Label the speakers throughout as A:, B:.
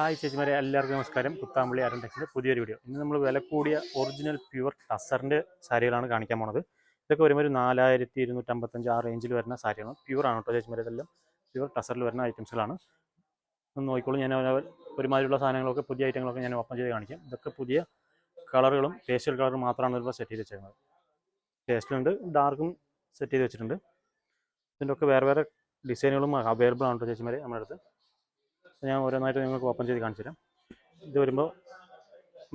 A: Hi ചേച്ചിമാരെ എല്ലാവർക്കും നമസ്കാരം. കുത്താമ്പള്ളി അരൺ ടെക്സിന്റെ പുതിയൊരു വീഡിയോ. ഇന്ന് നമ്മൾ വില കൂടിയ ഒറിജിനൽ പ്യുവർ ടസറിന്റെ സാരികളാണ് കാണിക്കാൻ പോണത്. ഇതൊക്കെ വരുമ്പോൾ ഒരു നാലായിരത്തി ഇരുന്നൂറ്റമ്പത്തഞ്ച് ആ റേഞ്ചിൽ വരുന്ന സാരിയാണ് പ്യുവർ ആണ് കേട്ടോ ചേച്ചിമാരെ ഇതെല്ലാം പ്യുവർ ടസറിൽ വരുന്ന ഐറ്റംസുകളാണ് ഒന്ന് നോക്കിക്കോളും. ഞാൻ ഒരുമാതിരിയുള്ള സാധനങ്ങളൊക്കെ പുതിയ ഐറ്റങ്ങളൊക്കെ ഞാൻ ഓപ്പൺ ചെയ്ത് കാണിക്കാം. ഇതൊക്കെ പുതിയ കളറുകളും പേസ്റ്റൽ കളറും മാത്രമാണ് ഇപ്പോൾ സെറ്റ് ചെയ്ത് വെച്ചേക്കുന്നത്. പേസ്റ്റലുണ്ട് ഡാർക്കും സെറ്റ് ചെയ്ത് വെച്ചിട്ടുണ്ട്. ഇതിന്റെ ഒക്കെ വേറെ വേറെ ഡിസൈനുകളും അവൈലബിൾ ആണ് കേട്ടോ ചേച്ചിമാരെ നമ്മുടെ അടുത്ത്. ഞാൻ ഓരോന്നായിട്ട് നിങ്ങൾക്ക് ഓപ്പൺ ചെയ്ത് കാണിച്ചു തരാം. ഇത് വരുമ്പോൾ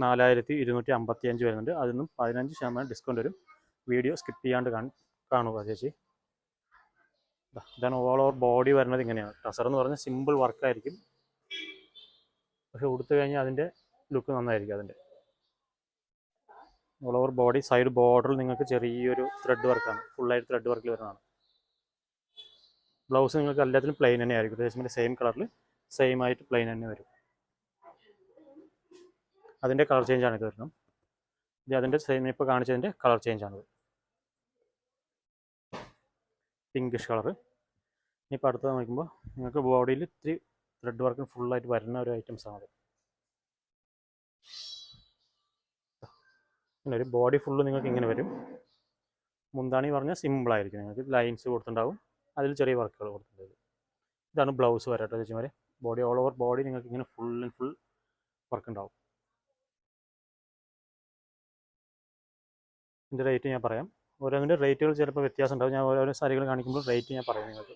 A: നാലായിരത്തി ഇരുന്നൂറ്റി അമ്പത്തി അഞ്ച് വരുന്നുണ്ട്. അതിൽ നിന്നും പതിനഞ്ച് ശതമാനം ഡിസ്കൗണ്ട് വരും. വീഡിയോ സ്കിപ്പ് ചെയ്യാണ്ട് കാണ കാണുക ചേച്ചി. ഇതാണ് ഓൾ ഓവർ ബോഡി വരുന്നത് ഇങ്ങനെയാണ്. ടസർ എന്ന് പറഞ്ഞാൽ സിമ്പിൾ വർക്കായിരിക്കും പക്ഷെ ഉടുത്തു കഴിഞ്ഞാൽ അതിന്റെ ലുക്ക് നന്നായിരിക്കും അതിന്റെ. ഓൾ ഓവർ ബോഡി സൈഡ് ബോർഡറിൽ നിങ്ങൾക്ക് ചെറിയൊരു ത്രെഡ് വർക്കാണ് ഫുള്ളായിട്ട് ത്രെഡ് വർക്കിൽ വരുന്നതാണ്. ബ്ലൗസ് നിങ്ങൾക്ക് എല്ലാത്തിനും പ്ലെയിൻ തന്നെ ആയിരിക്കും. സെയിം കളറിൽ സെയിം ആയിട്ട് പ്ലെയിൻ തന്നെ വരും. അതിന്റെ കളർ ചേഞ്ച് ആണ് വരുന്നത്. ഇത് അതിന്റെ സെയിം ഇപ്പോൾ കാണിച്ചതിന്റെ കളർ ചേഞ്ച് ആണത് പിങ്കിഷ് കളറ് ഇനിയിപ്പോൾ അടുത്തത് നോക്കുമ്പോൾ നിങ്ങൾക്ക് ബോഡിയിൽ ഇത്തിരി ത്രെഡ് വർക്ക് ഫുള്ളായിട്ട് വരുന്ന ഒരു ഐറ്റംസ് ആണ് ഒരു ബോഡി ഫുള്ള് നിങ്ങൾക്ക് ഇങ്ങനെ വരും. മുന്താണി പറഞ്ഞാൽ സിമ്പിളായിരിക്കും നിങ്ങൾക്ക് ലൈൻസ് കൊടുത്തിട്ടുണ്ടാവും. അതിൽ ചെറിയ വർക്കുകൾ കൊടുത്തിട്ടുണ്ട് ഇതാണ് ബ്ലൗസ് വരാട്ടോ ചേച്ചിമാരെ. ബോഡി ഓൾ ഓവർ ബോഡി നിങ്ങൾക്ക് ഇങ്ങനെ ഫുൾ ആൻഡ് ഫുൾ വർക്ക് ഉണ്ടാവും. ഇതിന്റെ റേറ്റ് ഞാൻ പറയാം. ഓരോന്നിന്റെ റേറ്റുകൾ ചിലപ്പോൾ വ്യത്യാസം ഉണ്ടാവും. ഞാൻ ഓരോരോ സാരികൾ കാണിക്കുമ്പോൾ റേറ്റ് ഞാൻ പറയാം നിങ്ങൾക്ക്.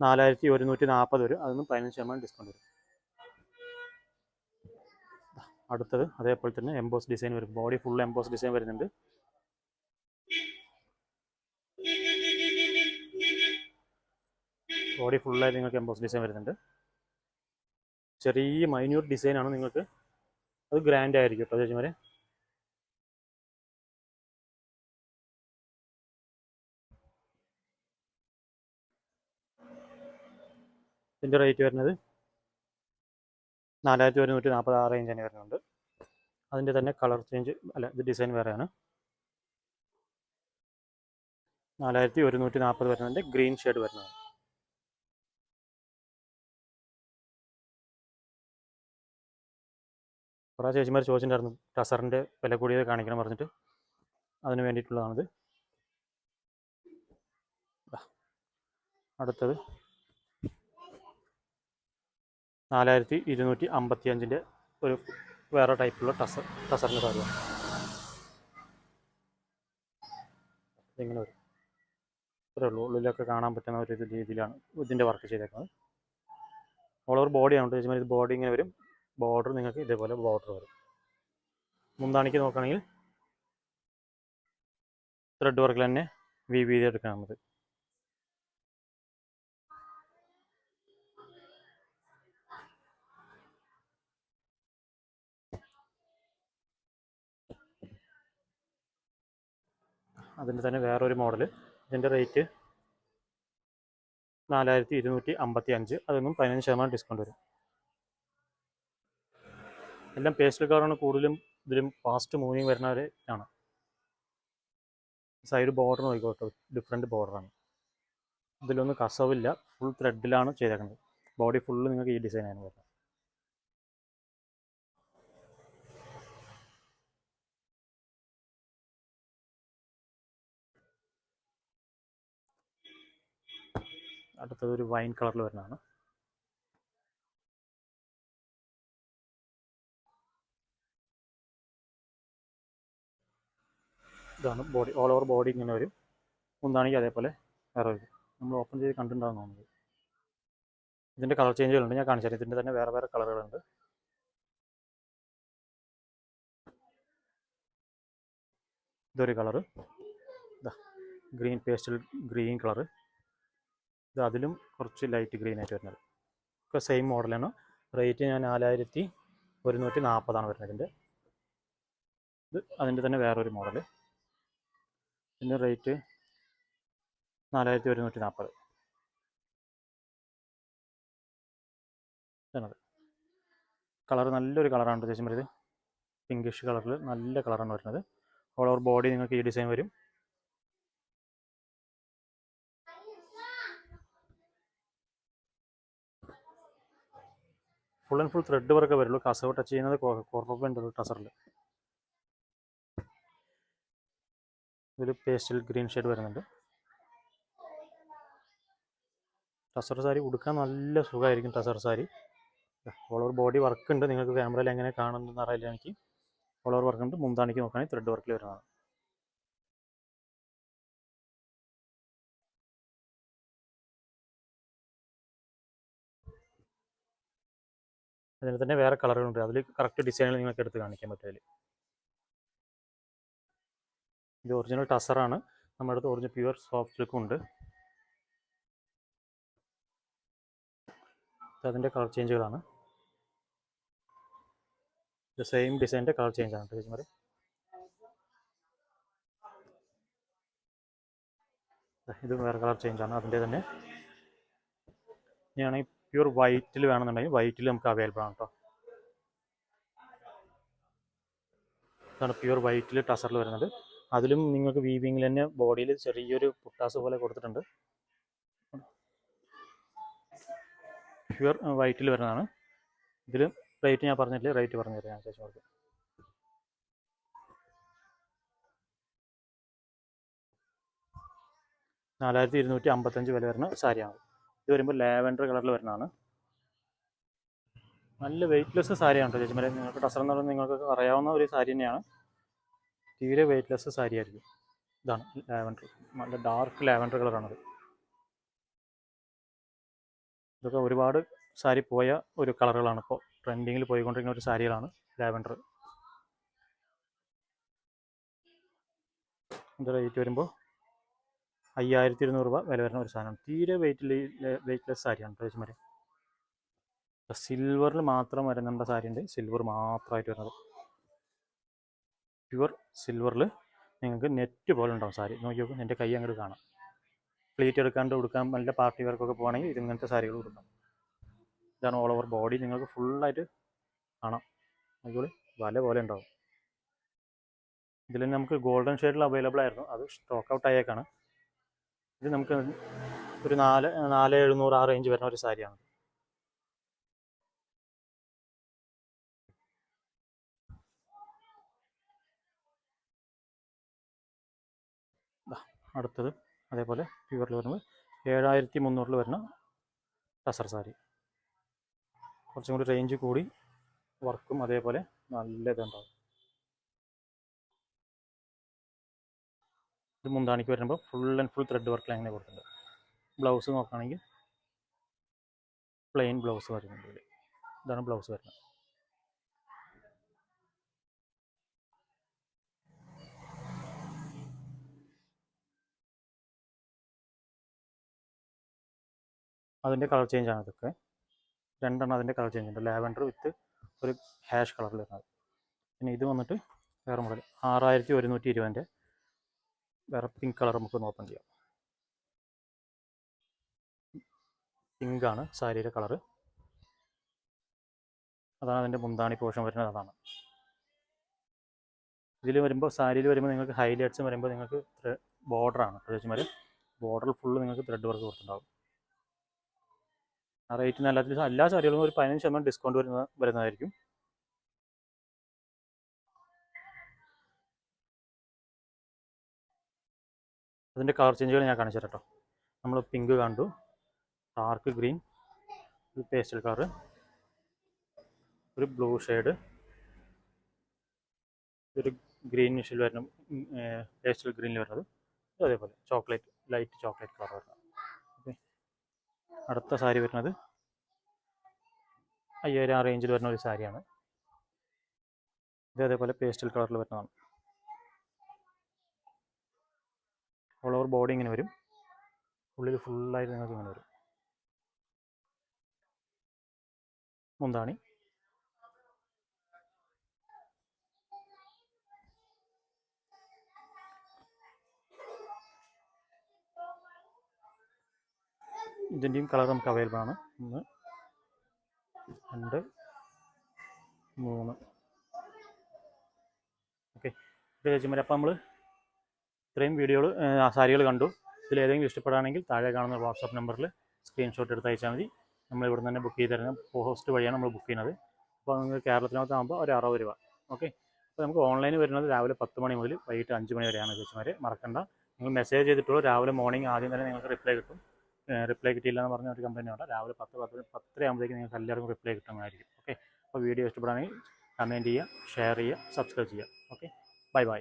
A: നാലായിരത്തി ഒരുന്നൂറ്റി നാൽപ്പത് വരും. അതിന് പതിനഞ്ച് ശതമാനം ഡിസ്കൗണ്ട് വരും. അടുത്തത് അതേപോലെ തന്നെ എംബോസ് ഡിസൈൻ വരും. ബോഡി ഫുൾ എംബോസ് ഡിസൈൻ വരുന്നുണ്ട്. ബോഡി ഫുള്ളായിട്ട് നിങ്ങൾക്ക് എംബോസ് ഡിസൈൻ വരുന്നുണ്ട്. ചെറിയ മൈന്യൂട്ട് ഡിസൈനാണ് നിങ്ങൾക്ക് അത് ഗ്രാൻഡ് ആയിരിക്കും കേട്ടോ ചേച്ചിമാരെ. ഇതിന്റെ റേറ്റ് വരുന്നത് നാലായിരത്തി ഒരുന്നൂറ്റി നാൽപ്പത് ആ റേഞ്ച് തന്നെ വരുന്നുണ്ട്. അതിന്റെ തന്നെ കളർ ചേഞ്ച് അല്ല ഇത് ഡിസൈൻ വേറെയാണ്. നാലായിരത്തി ഒരുന്നൂറ്റി നാൽപ്പത് വരുന്നതിന്റെ ഗ്രീൻ ഷെയ്ഡ് വരുന്നത് കുറേ ചേച്ചിമാർ ചോദിച്ചിട്ടുണ്ടായിരുന്നു ടസറിന്റെ വില കൂടിയത് കാണിക്കണം പറഞ്ഞിട്ട്. അതിന് വേണ്ടിയിട്ടുള്ളതാണിത്. അടുത്തത്. നാലായിരത്തി ഇരുന്നൂറ്റി അമ്പത്തി അഞ്ചിന്റെ ഒരു വേറെ ടൈപ്പുള്ള ടസർ ടസറിന്റെ സാധ്യത ഇങ്ങനെ വരും. ഉള്ളിലൊക്കെ കാണാൻ പറ്റുന്ന ഒരു രീതിയിലാണ് ഇതിന്റെ വർക്ക് ചെയ്തേക്കുന്നത്. ഓൾ ഓവർ ബോഡിയാണ് ചേച്ചിമാർ ഇത് ബോഡി ഇങ്ങനെ വരും. ബോർഡർ നിങ്ങൾക്ക് ഇതേപോലെ ബോർഡർ വരും. മുന്താണിക്ക് നോക്കുകയാണെങ്കിൽ ത്രെഡ് വർക്കിൽ തന്നെ വി വി എടുക്കാൻ നമുക്ക്. അതിന്റെ തന്നെ വേറൊരു മോഡൽ ഇതിന്റെ റേറ്റ് നാലായിരത്തി ഇരുന്നൂറ്റി അമ്പത്തി അഞ്ച് അതൊന്നും പതിനഞ്ച് ശതമാനം ഡിസ്കൗണ്ട് വരും. എല്ലാം പേസ്റ്റൽ കളറാണ് കൂടുതലും ഇതിലും ഫാസ്റ്റ് മൂവിങ് വരുന്നവർ ആണ്. സൈഡ് ബോർഡർ നോക്കിക്കോട്ടെ ഡിഫറെന്റ് ബോർഡറാണ് ഇതിലൊന്നും കസവില്ല ഫുൾ ത്രെഡിലാണ് ചെയ്തേക്കുന്നത് ബോഡി ഫുള്ള് നിങ്ങൾക്ക് ഈ ഡിസൈനാണ് വരുന്നത് അടുത്തത് ഒരു വൈൻ കളറിൽ വരുന്നതാണ്. ഇതാണ് ബോഡി ഓൾ ഓവർ ബോഡി ഇങ്ങനെ വരും മുന്താണെങ്കിൽ അതേപോലെ വേറെ വരും നമ്മൾ ഓപ്പൺ ചെയ്ത് കണ്ടിട്ടുണ്ടാകും തോന്നുന്നത് ഇതിന്റെ കളർ ചേഞ്ചുകളുണ്ട് ഞാൻ കാണിച്ചു ഇതിന്റെ തന്നെ വേറെ വേറെ കളറുകളുണ്ട് ഇതൊരു colour green pastel green colour ഇത് അതിലും കുറച്ച് ലൈറ്റ് ഗ്രീൻ ആയിട്ട് വരുന്നത്. ഒക്കെ സെയിം മോഡലാണ് റേറ്റ് ഞാൻ നാലായിരത്തി ഒരുന്നൂറ്റി നാൽപ്പതാണ് വരുന്നത് ഇതിന്റെ ഇത് അതിന്റെ തന്നെ വേറൊരു മോഡൽ ഇതിന്റെ റേറ്റ് നാലായിരത്തി ഒരുന്നൂറ്റി നാൽപ്പത് ഇതാണത് കളർ നല്ലൊരു കളറാണ് ഉദ്ദേശം വരുന്നത് പിങ്കിഷ് കളറിൽ നല്ല കളറാണ് വരുന്നത്. ഓൾ ഓവർ ബോഡി നിങ്ങൾക്ക് ഈ ഡിസൈൻ വരും. Full and full thread work വരുള്ളൂ. കസവ് ടച്ച് ചെയ്യുന്നത് കുറവുണ്ട് ടസറിൽ ഒരു പേസ്റ്റൽ ഗ്രീൻ ഷെയ്ഡ് വരുന്നുണ്ട്. ടസർ സാരി ഉടുക്കാൻ നല്ല സുഖമായിരിക്കും tussar sari. All over body work ഉണ്ട്. നിങ്ങൾക്ക് ക്യാമറയിൽ എങ്ങനെ കാണുന്നതെന്ന് അറിയില്ല എനിക്ക്. ഓൾ ഓവർ വർക്ക് ഉണ്ട്. മുന്താണിക്ക് നോക്കുകയാണെങ്കിൽ ത്രെഡ് വർക്കിൽ വരുന്നതാണ്. അതിന് തന്നെ വേറെ കളറുകളുണ്ട് അതിൽ കറക്റ്റ് ഡിസൈനിൽ നിങ്ങൾക്ക് എടുത്ത് കാണിക്കാൻ പറ്റും ഇത് ഒറിജിനൽ ടസറാണ് നമ്മുടെ അടുത്ത് ഒറിജിനൽ പ്യുവർ സോഫ്റ്റ് സിൽക്കും ഉണ്ട്. അതിന്റെ കളർ ചേഞ്ചുകളാണ് ഇത് സെയിം ഡിസൈനിന്റെ കളർ ചേഞ്ച് ആണ് ചേച്ചിമാരെ. ഇത് വേറെ കളർ ചേഞ്ച് ആണ്. അതിന്റെ തന്നെ. ഇനിയാണെങ്കിൽ പ്യുവർ വൈറ്റിൽ വേണമെന്നുണ്ടെങ്കിൽ വൈറ്റിൽ നമുക്ക് അവൈലബിൾ ആണ് കേട്ടോ ഇതാണ് പ്യുവർ വൈറ്റിൽ ടസറിൽ വരുന്നത്. അതിലും നിങ്ങൾക്ക് വീവിങ്ങിൽ തന്നെ ബോഡിയിൽ ചെറിയൊരു പുട്ടാസ് പോലെ കൊടുത്തിട്ടുണ്ട്. പ്യുവർ വൈറ്റിൽ വരുന്നതാണ്. ഇതിൽ റേറ്റ് ഞാൻ പറഞ്ഞില്ലേ റേറ്റ് പറഞ്ഞു തരാം ഞാൻ ചേച്ചി കൊടുക്കും. നാലായിരത്തി ഇരുന്നൂറ്റി അമ്പത്തഞ്ച് വില വരുന്ന സാരിയാണ്. ഇത് വരുമ്പോൾ ലാവൻഡർ കളറിൽ വരുന്നതാണ്. നല്ല വെയിറ്റ്ലെസ് സാരിയാണ് കേട്ടോ ചേച്ചിമാരെ. നിങ്ങൾക്ക് ടസർ എന്ന് പറഞ്ഞാൽ നിങ്ങൾക്ക് അറിയാവുന്ന ഒരു സാരി തന്നെയാണ്. തീരെ വെയിറ്റ്ലെസ് സാരി ആയിരിക്കും ഇതാണ് ലാവൻഡർ. നല്ല ഡാർക്ക് ലാവൻഡർ കളറാണത്. ഇതൊക്കെ ഒരുപാട് സാരി പോയ ഒരു കളറുകളാണ്. ഇപ്പോൾ ട്രെൻഡിങ്ങിൽ പോയിക്കൊണ്ടിരിക്കുന്ന ഒരു സാരികളാണ് ലാവൻഡർ. ഇത് റേറ്റ് വരുമ്പോൾ അയ്യായിരത്തി ഇരുന്നൂറ് രൂപ വില വരുന്ന ഒരു സാധനമാണ്. തീരെ വെയിറ്റ് വെയിറ്റ്ലെസ് സാരിയാണ് ചേച്ചിമാരെ സിൽവറിൽ മാത്രം വരുന്നുണ്ട സാരി ഉണ്ട് സിൽവർ മാത്രമായിട്ട് വരുന്നത്. പ്യുവർ സിൽവറിൽ നിങ്ങൾക്ക് നെറ്റ് പോലെ ഉണ്ടാവും സാരി. നോക്കി നോക്കും എന്റെ കൈ അങ്ങോട്ട് കാണാം. പ്ലീറ്റ് എടുക്കാണ്ട് കൊടുക്കാൻ നല്ല പാർട്ടി വർക്കൊക്കെ പോകുകയാണെങ്കിൽ ഇത് ഇങ്ങനത്തെ സാരികൾ കൊടുക്കാം ഇതാണ് ഓൾ ഓവർ ബോഡി നിങ്ങൾക്ക് ഫുള്ളായിട്ട് കാണാം. അതുപോലെ വല പോലെ ഉണ്ടാവും. ഇതിൽ നമുക്ക് ഗോൾഡൻ ഷെയ്ഡിൽ അവൈലബിൾ ആയിരുന്നു. അത് സ്റ്റോക്ക് ഔട്ട് ആയേക്കാണ്. ഇത് നമുക്ക് ഒരു നാല് നാല് എഴുന്നൂറ് ആ റേഞ്ച് വരുന്ന ഒരു സാരിയാണ്. അടുത്തത് അതേപോലെ പ്യൂറിൽ വരുന്നത് ഏഴായിരത്തി മുന്നൂറിൽ വരുന്ന ടസർ സാരി. കുറച്ചും കൂടി റേഞ്ച് കൂടി വർക്കും അതേപോലെ നല്ല ഇതുണ്ടാവും ഇത് മുന്താണിക്ക് വരുമ്പോൾ ഫുൾ ആൻഡ് ഫുൾ ത്രെഡ് വർക്കിൽ അങ്ങനെ കൊടുത്തിട്ടുണ്ട്. ബ്ലൗസ് നോക്കുകയാണെങ്കിൽ പ്ലെയിൻ ബ്ലൗസ് വരുന്നുണ്ട് ഇതാണ് ബ്ലൗസ് വരുന്നത്. അതിന്റെ കളർ ചേഞ്ച് ആണ് ഇതൊക്കെ. രണ്ടെണ്ണം അതിന്റെ കളർ ചേഞ്ച് ഉണ്ട്. ലാവൻഡർ വിത്ത് ഒരു ഹാഷ് കളറിൽ വരുന്നത് പിന്നെ ഇത് വന്നിട്ട് വേറെ മോഡൽ ആറായിരത്തി ഒരുന്നൂറ്റി ഇരുപതിന്റെ വേറെ പിങ്ക് കളർ നമുക്ക് ഓപ്പൺ ചെയ്യാം. പിങ്കാണ് സാരിയുടെ കളറ് അതാണ് അതിന്റെ മുന്താണി പോഷൻ വരുന്നത്. അതാണ്. ഇതിൽ വരുമ്പോൾ സാരിയിൽ വരുമ്പോൾ നിങ്ങൾക്ക് ഹൈലൈറ്റ്സ് വരുമ്പോൾ നിങ്ങൾക്ക് ബോർഡറാണ് പ്രത്യേകിച്ച് ബോർഡർ ഫുള്ള് നിങ്ങൾക്ക് ത്രെഡ് വർക്ക് കൊടുത്തിട്ടുണ്ടാവും. ആ റേറ്റിന് അല്ലാത്ത എല്ലാ സാരികളും ഒരു പതിനഞ്ച് ശതമാനം ഡിസ്കൗണ്ട് വരുന്ന വരുന്നതായിരിക്കും. അതിന്റെ കളർ ചേഞ്ചുകൾ ഞാൻ കാണിച്ചു തരാം കേട്ടോ നമ്മൾ പിങ്ക് കണ്ടു. ഡാർക്ക് ഗ്രീൻ ഒരു പേസ്റ്റൽ കളർ ഒരു ബ്ലൂ ഷെയ്ഡ് ഒരു ഗ്രീൻ നിഷിൽ വരുന്ന പേസ്റ്റൽ ഗ്രീനിൽ വരുന്നത്. അതേപോലെ ചോക്ലേറ്റ് ലൈറ്റ് ചോക്ലേറ്റ് കളർ വരുന്നത്. അടുത്ത സാരി വരുന്നത് അയ്യായിരം ആ റേഞ്ചിൽ വരുന്ന ഒരു സാരിയാണ്. ഇതേപോലെ പേസ്റ്റൽ കളറിൽ വരുന്നതാണ്. ഓൾ ഓവർ ബോഡി ഇങ്ങനെ വരും. ഉള്ളിൽ ഫുള്ളായിട്ട് നിങ്ങൾക്ക് ഇങ്ങനെ വരും. മുന്താണി. ഇതിന്റെയും കളർ നമുക്ക് അവൈലബിൾ ആണ്. ഒന്ന് രണ്ട് മൂന്ന്. ഓക്കെ ചേച്ചിമാരെ അപ്പോൾ നമ്മൾ ഇത്രയും വീഡിയോകൾ സാരികൾ കണ്ടു. ഇതിൽ ഏതെങ്കിലും ഇഷ്ടപ്പെടുകയാണെങ്കിൽ താഴെ കാണുന്ന വാട്സാപ്പ് നമ്പറിൽ സ്ക്രീൻഷോട്ട് എടുത്ത് അയച്ചാൽ മതി. നമ്മൾ ഇവിടെ തന്നെ ബുക്ക് ചെയ്ത് തരുന്നത് പോസ്റ്റ് വഴിയാണ് നമ്മൾ ബുക്ക് ചെയ്യുന്നത്. അപ്പോൾ നിങ്ങൾക്ക് കേരളത്തിനകത്താകുമ്പോൾ ഒരു അറുപത് രൂപ. ഓക്കെ അപ്പോൾ നമുക്ക് ഓൺലൈൻ വരുന്നത് രാവിലെ പത്ത് മണി മുതൽ വൈകിട്ട് അഞ്ച് മണി വരെയാണ് ചേച്ചിമാരെ. മറക്കണ്ട. നിങ്ങൾ മെസ്സേജ് ചെയ്തിട്ടുള്ളൂ രാവിലെ മോർണിംഗ് ആദ്യം തന്നെ നിങ്ങൾക്ക് റിപ്ലൈ കിട്ടും. റിപ്ലൈ കിട്ടിയില്ല എന്ന് പറഞ്ഞ ഒരു കമ്പനി ഉണ്ട്. രാവിലെ പത്ത് പത്ത് പത്തര നിങ്ങൾക്ക് എല്ലാവർക്കും റിപ്ലൈ കിട്ടുന്നതായിരിക്കും. ഓക്കെ അപ്പോൾ വീഡിയോ ഇഷ്ടപ്പെടുകയാണെങ്കിൽ കമന്റ് ചെയ്യുക ഷെയർ ചെയ്യുക സബ്സ്ക്രൈബ് ചെയ്യുക. Okay bye bye